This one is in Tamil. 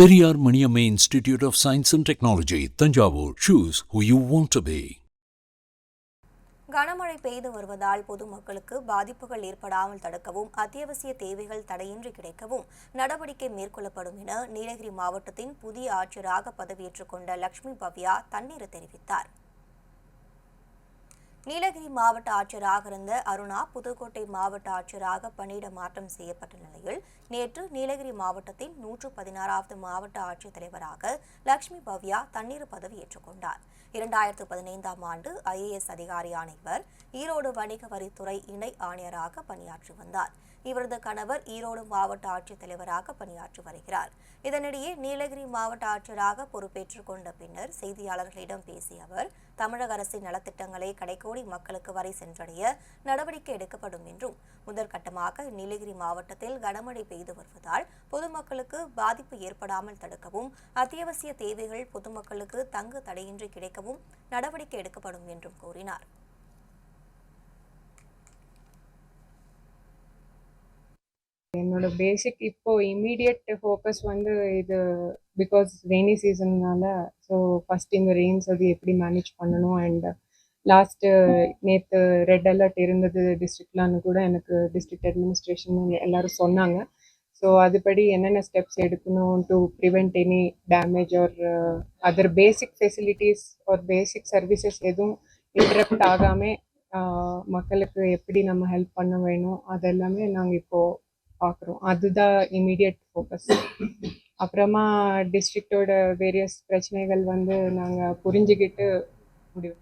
Periyar Maniammai institute of science and technology Thanjavur. Choose who you want to be கனமழை பெய்து வருவதால் பொதுமக்களுக்கு பாதிப்புகள் ஏற்படாமல் தடுக்கவும் அத்தியாவசிய தேவைகள் தடையின்றி கிடைக்கவும் நடவடிக்கை மேற்கொள்ளப்படும் என நீலகிரி மாவட்டத்தின் புதிய ஆட்சியராக பதவியேற்றுக் கொண்ட லட்சுமி பவ்யா தண்ணீர் தெரிவித்தார். நீலகிரி மாவட்ட ஆட்சியராக இருந்த அருணா புதுக்கோட்டை மாவட்ட ஆட்சியராக பணியிட மாற்றம் செய்யப்பட்ட நிலையில் நேற்று நீலகிரி மாவட்டத்தின் நூற்று பதினாறாவது மாவட்ட ஆட்சித்தலைவராக லட்சுமி பவ்யா தண்ணீர் பதவியேற்றுக் கொண்டார். இரண்டாயிரத்து பதினைந்தாம் ஆண்டு ஐஏஎஸ் அதிகாரியான இவர் ஈரோடு வணிக வரித்துறை இணை ஆணையராக பணியாற்றி வந்தார். இவரது கணவர் ஈரோடு மாவட்ட ஆட்சித்தலைவராக பணியாற்றி வருகிறார். இதனிடையே நீலகிரி மாவட்ட ஆட்சியராக பொறுப்பேற்றுக் கொண்ட பின்னர் செய்தியாளர்களிடம் பேசிய அவர் தமிழக அரசின் நலத்திட்டங்களை கடைக்கோடி மக்களுக்கு வரை சென்றடைய நடவடிக்கை எடுக்கப்படும் என்றும் முதற்கட்டமாக நீலகிரி மாவட்டத்தில் கனமழை பெய்து வருவதால் பொதுமக்களுக்கு பாதிப்பு ஏற்படாமல் தடுக்கவும் அத்தியாவசிய தேவைகள் பொதுமக்களுக்கு தங்கு தடையின்றி கிடைக்கவும் நடவடிக்கை எடுக்கப்படும் என்றும் கூறினார். என்னோட பேசிக் இப்போ இமீடியட் ஃபோக்கஸ் வந்து இது பிகாஸ் ரெய்னி சீசன்னால ஸோ ஃபர்ஸ்ட் இந்த ரெயின்ஸ் அது எப்படி மேனேஜ் பண்ணணும்? அண்ட் லாஸ்ட் நேற்று ரெட் அலர்ட் இருந்தது டிஸ்ட்ரிக்ட்லான்னு கூட எனக்கு டிஸ்ட்ரிக்ட் அட்மினிஸ்ட்ரேஷன் எல்லாரும் சொன்னாங்க. ஸோ அதுபடி என்னென்ன ஸ்டெப்ஸ் எடுக்கணும் to prevent any damage or other basic facilities or basic services எதுவும் இன்டரப்ட் ஆகாமல் uh, மக்களுக்கு எப்படி நம்ம ஹெல்ப் பண்ண வேணும்? அதெல்லாமே நாங்கள் இப்போது பார்க்குறோம் அதுதான் இமீடியட் ஃபோக்கஸ் அப்புறமா டிஸ்ட்ரிக்டோட வேரியஸ் பிரச்சனைகள் வந்து நாங்கள் புரிஞ்சுக்கிட்டு முடிவு